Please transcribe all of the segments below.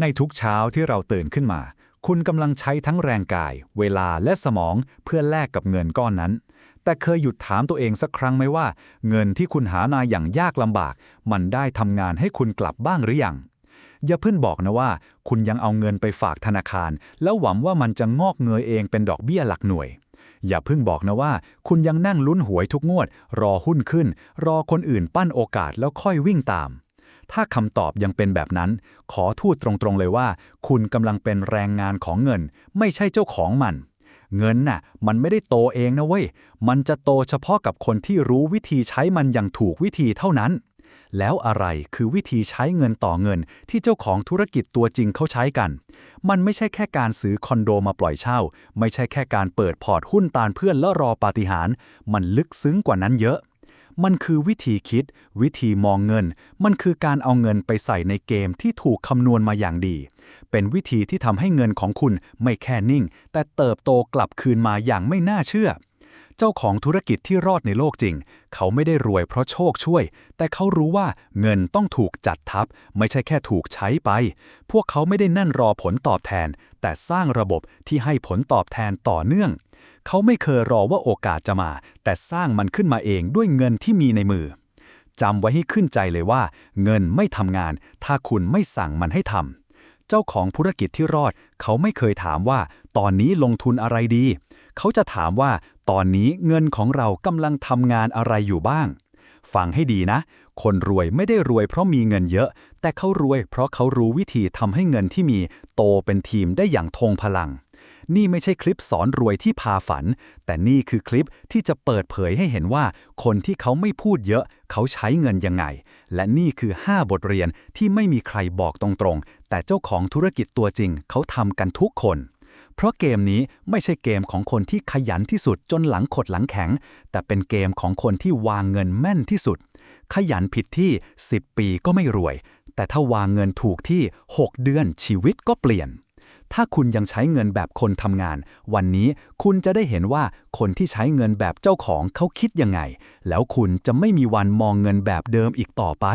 ในทุกเช้าที่เราตื่นขึ้นมา คุณกำลังใช้ทั้งแรงกาย เวลาและสมองเพื่อแลกกับเงินก้อนนั้น แต่เคยหยุดถามตัวเองสักครั้งไหมว่า เงินที่คุณหามาอย่างยากลำบาก มันได้ทำงานให้คุณกลับบ้างหรือยังอย่าเพิ่งบอกนะว่า คุณยังเอาเงินไปฝากธนาคาร แล้วหวังว่ามันจะงอกเงยเองเป็นดอกเบี้ยหลักหน่วย อย่าเพิ่งบอกนะว่า คุณยังนั่งลุ้นหวยทุกงวด รอหุ้นขึ้น รอคนอื่นปั้นโอกาสแล้วค่อยวิ่งตาม ถ้าคำตอบยังเป็นแบบนั้น ขอทูดตรงๆเลยว่า คุณกำลังเป็นแรงงานของเงิน ไม่ใช่เจ้าของมัน เงินน่ะ มันไม่ได้โตเองนะเว้ย มันจะโตเฉพาะกับคนที่รู้วิธีใช้มันอย่างถูกวิธีเท่านั้น แล้วอะไรคือวิธีใช้เงินต่อเงินที่เจ้าของธุรกิจตัวจริงเขาใช้กัน มันไม่ใช่แค่การซื้อคอนโดมาปล่อยเช่า ไม่ใช่แค่การเปิดพอร์ตหุ้นตานเพื่อนแล้วรอปาฏิหาริย์มันลึกซึ้งกว่านั้นเยอะ มันคือวิธีคิด วิธีมองเงิน มันคือการเอาเงินไปใส่ในเกมที่ถูกคำนวณมาอย่างดี เป็นวิธีที่ทำให้เงินของคุณไม่แค่นิ่ง แต่เติบโตกลับคืนมาอย่างไม่น่าเชื่อ เจ้าของธุรกิจที่รอดในโลกจริง เขาไม่ได้รวยเพราะโชคช่วย แต่เขารู้ว่าเงินต้องถูกจัดทับ ไม่ใช่แค่ถูกใช้ไป พวกเขาไม่ได้นั่นรอผลตอบแทน แต่สร้างระบบที่ให้ผลตอบแทนต่อเนื่อง เขาไม่เคยรอว่าโอกาสจะมา แต่สร้างมันขึ้นมาเองด้วยเงินที่มีในมือจำไว้ให้ขึ้นใจเลยว่า เงินไม่ทำงาน ถ้าคุณไม่สั่งมันให้ทำเจ้าของธุรกิจที่รอด เขาไม่เคยถามว่า ตอนนี้ลงทุนอะไรดี เขาจะถามว่าตอนนี้เงินของเรากำลังทำงานอะไรอยู่บ้าง ฟังให้ดีนะ คนรวยไม่ได้รวยเพราะมีเงินเยอะ แต่เขารวยเพราะเขารู้วิธีทำให้เงินที่มีโตเป็นทีมได้อย่างทงพลัง นี่ไม่ใช่คลิปสอนรวยที่พาฝัน แต่นี่คือคลิปที่จะเปิดเผยให้เห็นว่า คนที่เขาไม่พูดเยอะ เขาใช้เงินยังไง และนี่คือ 5 บทเรียนที่ไม่มีใครบอกตรงๆ แต่เจ้าของธุรกิจตัวจริง เขาทำกันทุกคน เพราะเกมนี้ไม่ใช่เกมของคนที่ขยันที่สุดจนหลังขดหลังแข็ง แต่เป็นเกมของคนที่วางเงินแม่นที่สุด ขยันผิดที่ 10 ปีก็ไม่รวย แต่ถ้าวางเงินถูกที่ 6 เดือนชีวิตก็เปลี่ยน ถ้าคุณยังใช้เงินแบบคนทำงาน วันนี้คุณจะได้เห็นว่าคนที่ใช้เงินแบบเจ้าของเขาคิดยังไง แล้วคุณจะไม่มีวันมองเงินแบบเดิมอีกต่อไป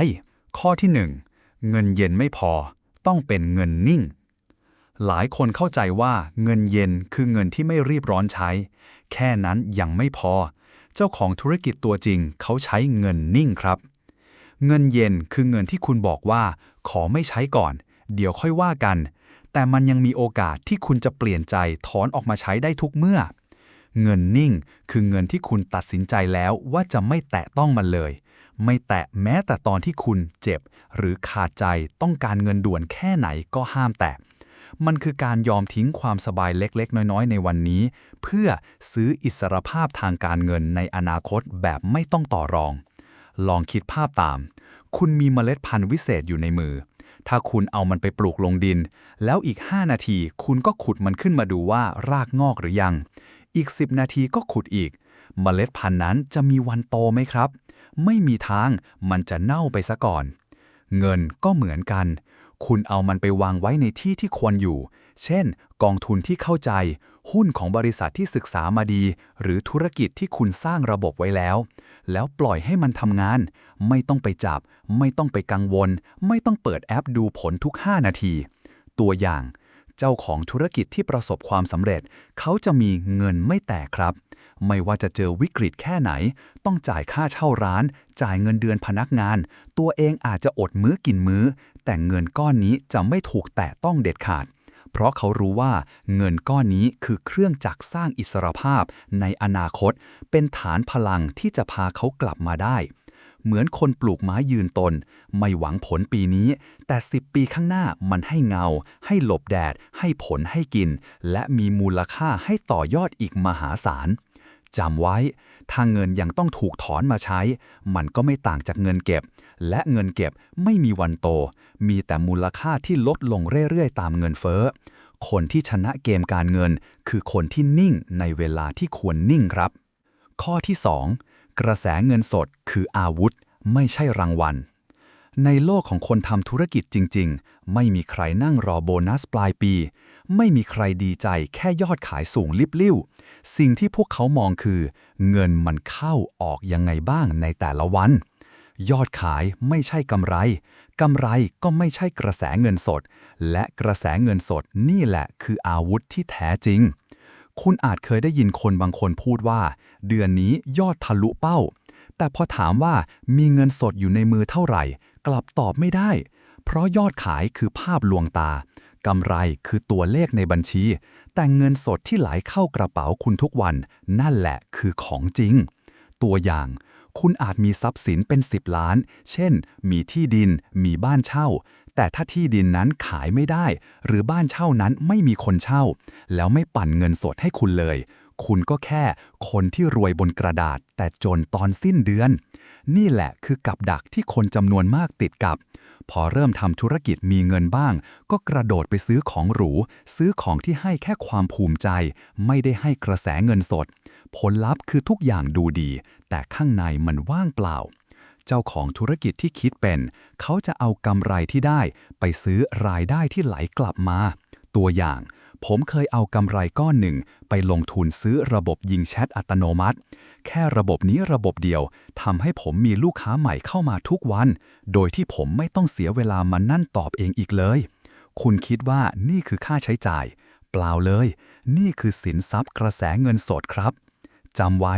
ข้อที่ 1 เงินเย็นไม่พอ ต้องเป็นเงินนิ่ง หลายคนเข้าใจว่าเงินเย็นคือเงินที่ไม่รีบร้อนใช้ แค่นั้นยังไม่พอ เจ้าของธุรกิจตัวจริงเขาใช้เงินนิ่งครับ เงินเย็นคือเงินที่คุณบอกว่า ขอไม่ใช้ก่อน เดี๋ยวค่อยว่ากัน แต่มันยังมีโอกาสที่คุณจะเปลี่ยนใจถอนออกมาใช้ได้ทุกเมื่อ เงินนิ่งคือเงินที่คุณตัดสินใจแล้วว่าจะไม่แตะต้องมันเลย ไม่แตะแม้แต่ตอนที่คุณเจ็บ หรือขาดใจต้องการเงินด่วนแค่ไหนก็ห้ามแตะ มันคือการยอมทิ้งความสบายเล็กๆ น้อยๆ ในวันนี้ เพื่อซื้ออิสรภาพทางการเงินในอนาคตแบบไม่ต้องต่อรอง ลองคิดภาพตาม คุณมีเมล็ดพันธุ์วิเศษอยู่ในมือ ถ้าคุณเอามันไปปลูกลงดิน แล้วอีก 5 นาทีคุณก็ขุดมันขึ้นมาดูว่ารากงอกหรือยัง อีก 10 นาทีก็ขุดอีก เมล็ดพันธุ์นั้นจะมีวันโตไหมครับ ไม่มีทางมันจะเน่าไปซะก่อน เงินก็เหมือนกัน คุณเอามันไปวางไว้ในที่ที่ควรอยู่ เช่น กองทุนที่เข้าใจ หุ้นของบริษัทที่ศึกษามาดี หรือธุรกิจที่คุณสร้างระบบไว้แล้ว แล้วปล่อยให้มันทำงาน ไม่ต้องไปจับ ไม่ต้องไปกังวล ไม่ต้องเปิดแอปดูผลทุก 5 นาที ตัวอย่าง เจ้าของธุรกิจที่ประสบความสำเร็จ เขาจะมีเงินไม่แตกครับ ไม่ว่าจะเจอวิกฤตแค่ไหน ต้องจ่ายค่าเช่าร้าน จ่ายเงินเดือนพนักงาน ตัวเองอาจจะอดมื้อกินมื้อ แต่เงินก้อนนี้จะไม่ถูกแตะต้องเด็ดขาด เพราะเขารู้ว่าเงินก้อนนี้คือเครื่องจักรสร้างอิสรภาพในอนาคต เป็นฐานพลังที่จะพาเขากลับมาได้ เหมือนคนปลูกไม้ยืนตน ไม่หวังผลปีนี้ แต่ 10 ปีข้างหน้ามันให้เงา ให้หลบแดด ให้ผลให้กิน และมีมูลค่าให้ต่อยอดอีกมหาศาล จำไว้ ถ้าเงินยังต้องถูกถอนมาใช้ มันก็ไม่ต่างจากเงินเก็บ และเงินเก็บไม่มีวันโต มีแต่มูลค่าที่ลดลงเรื่อยๆ ตามเงินเฟ้อ คนที่ชนะเกมการเงิน คือคนที่นิ่งในเวลาที่ควรนิ่งครับ ข้อที่ 2 กระแสเงินสดคืออาวุธ ไม่ใช่รางวัล ในโลกของคนทำธุรกิจจริง ๆ ไม่มีใครนั่งรอโบนัสปลายปี ไม่มีใครดีใจแค่ยอดขายสูงลิบลิ่ว สิ่งที่พวกเขามองคือ เงินมันเข้าออกยังไงบ้างในแต่ละวัน ยอดขายไม่ใช่กำไร กำไรก็ไม่ใช่กระแสเงินสด และกระแสเงินสดนี่แหละคืออาวุธที่แท้จริง คุณอาจเคยได้ยินคนบางคนพูดว่า เดือนนี้ยอดทะลุเป้า แต่พอถามว่ามีเงินสดอยู่ในมือเท่าไหร่ กลับตอบไม่ได้ เพราะยอดขายคือภาพลวงตากำไรคือตัวเลขในบัญชี แต่เงินสดที่ไหลเข้ากระเป๋าคุณทุกวัน นั่นแหละคือของจริง ตัวอย่าง คุณอาจมีทรัพย์สินเป็น 10 ล้าน เช่น มีที่ดิน มีบ้านเช่า แต่ถ้าที่ดินนั้นขายไม่ได้ หรือบ้านเช่านั้นไม่มีคนเช่า แล้วไม่ปั่นเงินสดให้คุณเลย คุณก็แค่คนที่รวยบนกระดาษ แต่จนตอนสิ้นเดือน นี่แหละคือกับดักที่คนจำนวนมากติดกับ พอเริ่มทำธุรกิจมีเงินบ้าง ก็กระโดดไปซื้อของหรู ซื้อของที่ให้แค่ความภูมิใจ ไม่ได้ให้กระแสเงินสด ผลลัพธ์คือทุกอย่างดูดี แต่ข้างในมันว่างเปล่าเจ้าของธุรกิจที่คิดเป็น เขาจะเอากำไรที่ได้ ไปซื้อรายได้ที่ไหลกลับมา ตัวอย่าง ผมเคยเอากำไรก้อนหนึ่งไปลงทุนซื้อระบบยิงแชทอัตโนมัติ แค่ระบบนี้ระบบเดียวทำให้ผมมีลูกค้าใหม่เข้ามาทุกวัน โดยที่ผมไม่ต้องเสียเวลามานั่นตอบเองอีกเลย คุณคิดว่านี่คือค่าใช้จ่าย เปล่าเลย นี่คือสินทรัพย์กระแสเงินสดครับจำไว้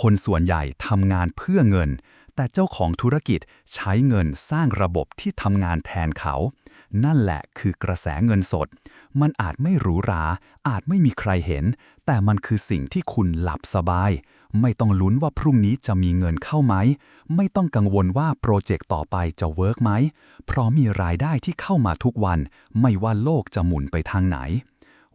คนส่วนใหญ่ทำงานเพื่อเงิน แต่เจ้าของธุรกิจใช้เงินสร้างระบบที่ทำงานแทนเขา นั่นแหละคือกระแสเงินสด มันอาจไม่หรูหรา อาจไม่มีใครเห็น แต่มันคือสิ่งที่คุณหลับสบาย ไม่ต้องลุ้นว่าพรุ่งนี้จะมีเงินเข้าไหม ไม่ต้องกังวลว่าโปรเจกต์ต่อไปจะเวิร์กไหม เพราะมีรายได้ที่เข้ามาทุกวัน ไม่ว่าโลกจะหมุนไปทางไหน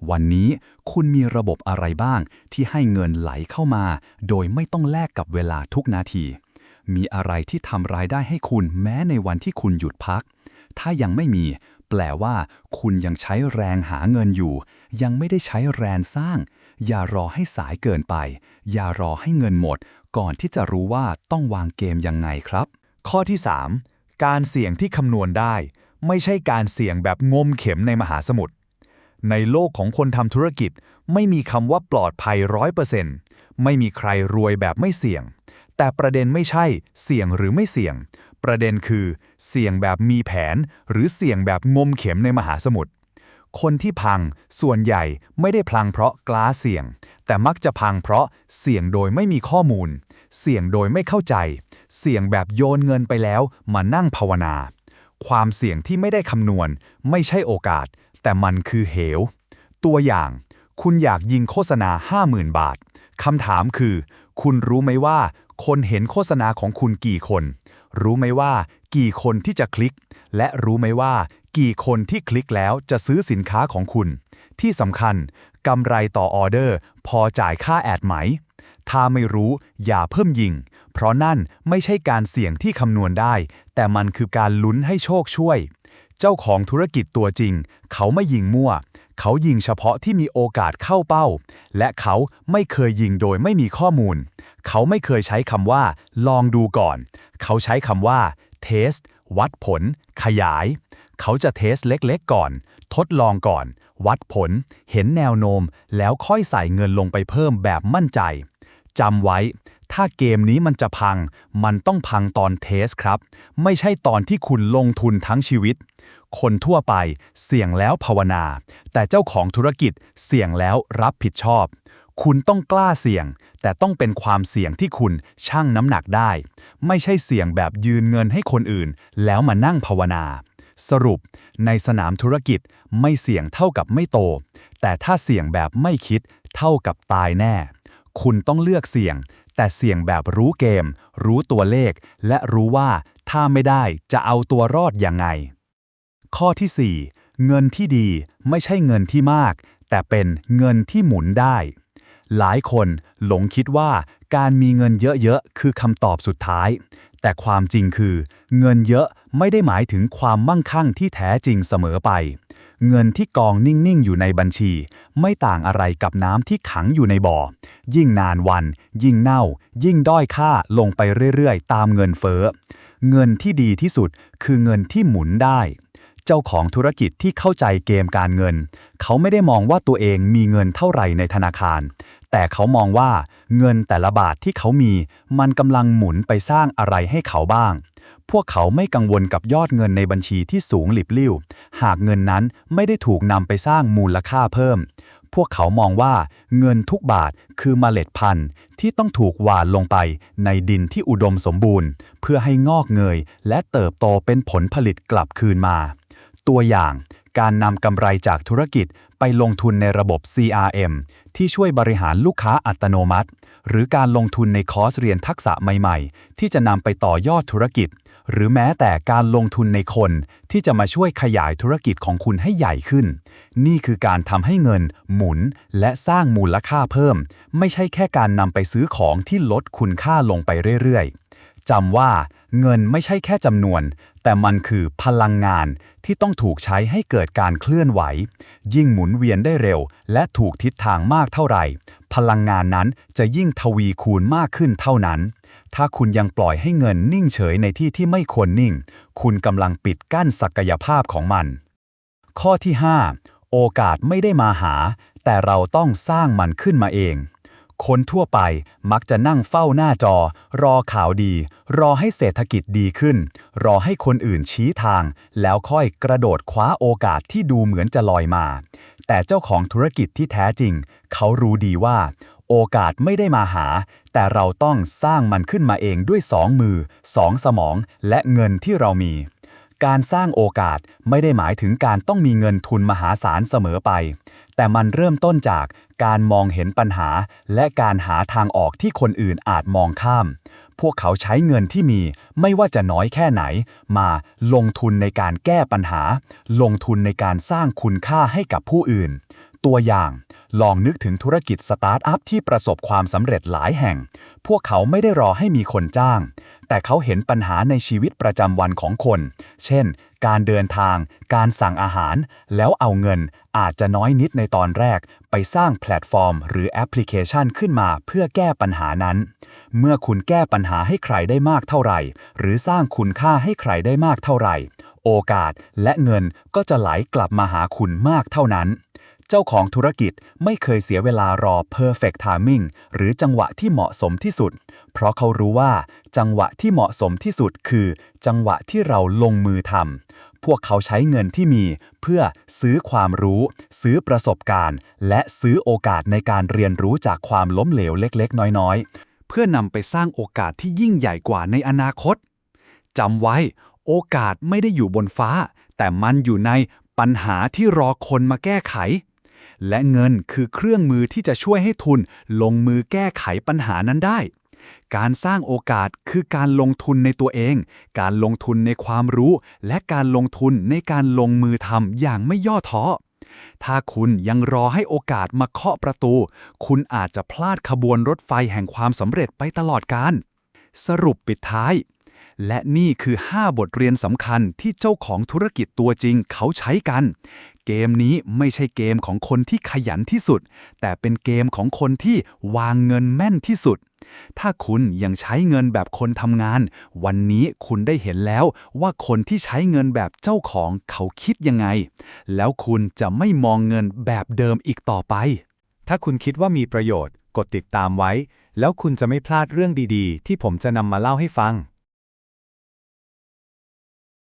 วันนี้คุณมีระบบอะไรบ้าง ที่ให้เงินไหลเข้ามา โดยไม่ต้องแลกกับเวลาทุกนาทีมีอะไรที่ทำรายได้ให้คุณแม้ในวันที่คุณหยุดพัก ถ้ายังไม่มี แปลว่าคุณยังใช้แรงหาเงินอยู่ ยังไม่ได้ใช้แรงสร้าง อย่ารอให้สายเกินไป อย่ารอให้เงินหมด ก่อนที่จะรู้ว่าต้องวางเกมยังไงครับ ข้อที่ 3 การเสี่ยงที่คำนวณได้ ไม่ใช่การเสี่ยงแบบงมเข็มในมหาสมุทรในโลกของคนทำธุรกิจ ไม่มีคำว่าปลอดภัยร้อยเปอร์เซ็นต์ไม่มีใครรวยแบบไม่เสี่ยง แต่ประเด็นไม่ใช่เสี่ยงหรือไม่เสี่ยง ประเด็นคือ เสี่ยงแบบมีแผน หรือเสี่ยงแบบงมเข็มในมหาสมุทรคนที่พังส่วนใหญ่ไม่ได้พังเพราะกล้าเสี่ยง แต่มักจะพังเพราะเสี่ยงโดยไม่มีข้อมูล เสี่ยงโดยไม่เข้าใจ เสี่ยงแบบโยนเงินไปแล้วมานั่งภาวนา ความเสี่ยงที่ไม่ได้คำนวณ ไม่ใช่โอกาส แต่มันคือเหว ตัวอย่าง คุณอยากยิงโฆษณา 50,000 บาทคำถามคือ คุณรู้ไหมว่า คนเห็นโฆษณาของคุณกี่คน รู้ไหมว่า กี่คนที่จะคลิก และรู้ไหมว่า กี่คนที่คลิกแล้วจะซื้อสินค้าของคุณ ที่สำคัญกำไรต่อออเดอร์ พอจ่ายค่าแอดไหม ถ้าไม่รู้อย่าเพิ่มยิง เพราะนั่นไม่ใช่การเสี่ยงที่คำนวณได้ แต่มันคือการลุ้นให้โชคช่วย เจ้าของธุรกิจตัวจริง เขาไม่ยิงมั่ว เขายิงเฉพาะที่มีโอกาสเข้าเป้า และเขาไม่เคยยิงโดยไม่มีข้อมูล เขาไม่เคยใช้คำว่า ลองดูก่อน เขาใช้คำว่า test วัดผล ขยาย เขาจะเทสเล็กๆก่อน ทดลองก่อน วัดผล เห็นแนวโน้ม แล้วค่อยใส่เงินลงไปเพิ่มแบบมั่นใจจำไว้ ถ้าเกมนี้มันจะพัง มันต้องพังตอนเทสครับ ไม่ใช่ตอนที่คุณลงทุนทั้งชีวิต คนทั่วไปเสี่ยงแล้วภาวนา แต่เจ้าของธุรกิจเสี่ยงแล้วรับผิดชอบ คุณต้องกล้าเสี่ยง แต่ต้องเป็นความเสี่ยงที่คุณชั่งน้ำหนักได้ ไม่ใช่เสี่ยงแบบยืนเงินให้คนอื่น แล้วมานั่งภาวนาสรุป ในสนามธุรกิจไม่เสี่ยงเท่ากับไม่โต แต่ถ้าเสี่ยงแบบไม่คิดเท่ากับตายแน่ คุณต้องเลือกเสี่ยง แต่เสี่ยงแบบรู้เกม รู้ตัวเลข และรู้ว่าถ้าไม่ได้จะเอาตัวรอดยังไง ข้อที่ 4 เงินที่ดีไม่ใช่เงินที่มาก แต่เป็นเงินที่หมุนได้ หลายคนหลงคิดว่าการมีเงินเยอะๆ คือคำตอบสุดท้าย แต่ความจริงคือ เงินเยอะไม่ได้หมายถึงความมั่งคั่งที่แท้จริงเสมอไป เงินที่กองนิ่งๆ อยู่ในบัญชี ไม่ต่างอะไรกับน้ำที่ขังอยู่ในบ่อ ยิ่งนานวัน ยิ่งเน่า ยิ่งด้อยค่าลงไปเรื่อยๆ ตามเงินเฟ้อ เงินที่ดีที่สุดคือเงินที่หมุนได้ เจ้าของธุรกิจที่เข้าใจเกมการเงิน เขาไม่ได้มองว่าตัวเองมีเงินเท่าไหร่ในธนาคาร แต่เขามองว่าเงินแต่ละบาทที่เขามี มันกำลังหมุนไปสร้างอะไรให้เขาบ้าง พวกเขาไม่กังวลกับยอดเงินในบัญชีที่สูงหลิบลิ่ว หากเงินนั้นไม่ได้ถูกนำไปสร้างมูลค่าเพิ่ม พวกเขามองว่าเงินทุกบาทคือเมล็ดพันธุ์ที่ต้องถูกหว่านลงไปในดินที่อุดมสมบูรณ์ เพื่อให้งอกเงยและเติบโตเป็นผลผลิตกลับคืนมา ตัวอย่าง การนำกำไรจากธุรกิจไปลงทุนในระบบ CRM ที่ช่วยบริหารลูกค้าอัตโนมัติ หรือการลงทุนในคอร์สเรียนทักษะใหม่ๆ ที่จะนำไปต่อยอดธุรกิจ หรือแม้แต่การลงทุนในคน ที่จะมาช่วยขยายธุรกิจของคุณให้ใหญ่ขึ้น นี่คือการทำให้เงิน หมุน และสร้างมูลค่าเพิ่ม ไม่ใช่แค่การนำไปซื้อของที่ลดคุณค่าลงไปเรื่อยๆจำว่าเงินไม่ใช่แค่จำนวน แต่มันคือพลังงานที่ต้องถูกใช้ให้เกิดการเคลื่อนไหว ยิ่งหมุนเวียนได้เร็ว และถูกทิศทางมากเท่าไหร่ พลังงานนั้นจะยิ่งทวีคูณมากขึ้นเท่านั้น ถ้าคุณยังปล่อยให้เงินนิ่งเฉยในที่ที่ไม่ควรนิ่ง คุณกำลังปิดกั้นศักยภาพของมัน ข้อที่ 5 โอกาสไม่ได้มาหา แต่เราต้องสร้างมันขึ้นมาเอง คนทั่วไปมักจะนั่งเฝ้าหน้าจอ รอข่าวดี รอให้เศรษฐกิจดีขึ้น รอให้คนอื่นชี้ทาง แล้วค่อยกระโดดคว้าโอกาสที่ดูเหมือนจะลอยมา แต่เจ้าของธุรกิจที่แท้จริง เขารู้ดีว่า โอกาสไม่ได้มาหา แต่เราต้องสร้างมันขึ้นมาเองด้วยสองมือสองสมอง และเงินที่เรามี การสร้างโอกาสไม่ได้หมายถึงการต้องมีเงินทุนมหาศาลเสมอไป แต่มันเริ่มต้นจากการมองเห็นปัญหา และการหาทางออกที่คนอื่นอาจมองข้าม พวกเขาใช้เงินที่มี ไม่ว่าจะน้อยแค่ไหน มาลงทุนในการแก้ปัญหา ลงทุนในการสร้างคุณค่าให้กับผู้อื่น ตัวอย่าง ลองนึกถึงธุรกิจสตาร์ทอัพที่ประสบความสำเร็จหลายแห่ง พวกเขาไม่ได้รอให้มีคนจ้าง แต่เขาเห็นปัญหาในชีวิตประจำวันของคน เช่น การเดินทาง การสั่งอาหาร แล้วเอาเงิน อาจจะน้อยนิดในตอนแรก ไปสร้างแพลตฟอร์ม หรือแอปพลิเคชันขึ้นมาเพื่อแก้ปัญหานั้น เมื่อคุณแก้ปัญหาให้ใครได้มากเท่าไหร่ หรือสร้างคุณค่าให้ใครได้มากเท่าไหร่ โอกาสและเงินก็จะไหลกลับมาหาคุณมากเท่านั้น จ้าของธุรกิจไม่เคยเสียเวลารอ perfect timing หรือจังหวะที่เหมาะสมที่สุด เพราะเขารู้ว่า จังหวะที่เหมาะสมที่สุดคือ จังหวะที่เราลงมือทำพวกเขาใช้เงินที่มี เพื่อซื้อความรู้ ซื้อประสบการณ์ และซื้อโอกาสในการเรียนรู้จากความล้มเหลวเล็กๆ น้อยๆ เพื่อนำไปสร้างโอกาสที่ยิ่งใหญ่กว่าในอนาคตจำไว้ โอกาสไม่ได้อยู่บนฟ้า แต่มันอยู่ในปัญหาที่รอคนมาแก้ไข และเงินคือเครื่องมือที่จะช่วยให้ทุนลงมือแก้ไขปัญหานั้นได้ การสร้างโอกาสคือการลงทุนในตัวเอง การลงทุนในความรู้ และการลงทุนในการลงมือทำอย่างไม่ย่อท้อ ถ้าคุณยังรอให้โอกาสมาเคาะประตู คุณอาจจะพลาดขบวนรถไฟแห่งความสำเร็จไปตลอดกาลสรุปปิดท้าย และนี่คือ 5 บทเรียนสำคัญที่เจ้าของธุรกิจตัวจริงเขาใช้กัน เกมนี้ไม่ใช่เกมของคนที่ขยันที่สุด แต่เป็นเกมของคนที่วางเงินแม่นที่สุด ถ้าคุณยังใช้เงินแบบคนทำงาน วันนี้คุณได้เห็นแล้วว่าคนที่ใช้เงินแบบเจ้าของเขาคิดยังไง แล้วคุณจะไม่มองเงินแบบเดิมอีกต่อไป ถ้าคุณคิดว่ามีประโยชน์ กดติดตามไว้ แล้วคุณจะไม่พลาดเรื่องดีๆ ที่ผมจะนำมาเล่าให้ฟัง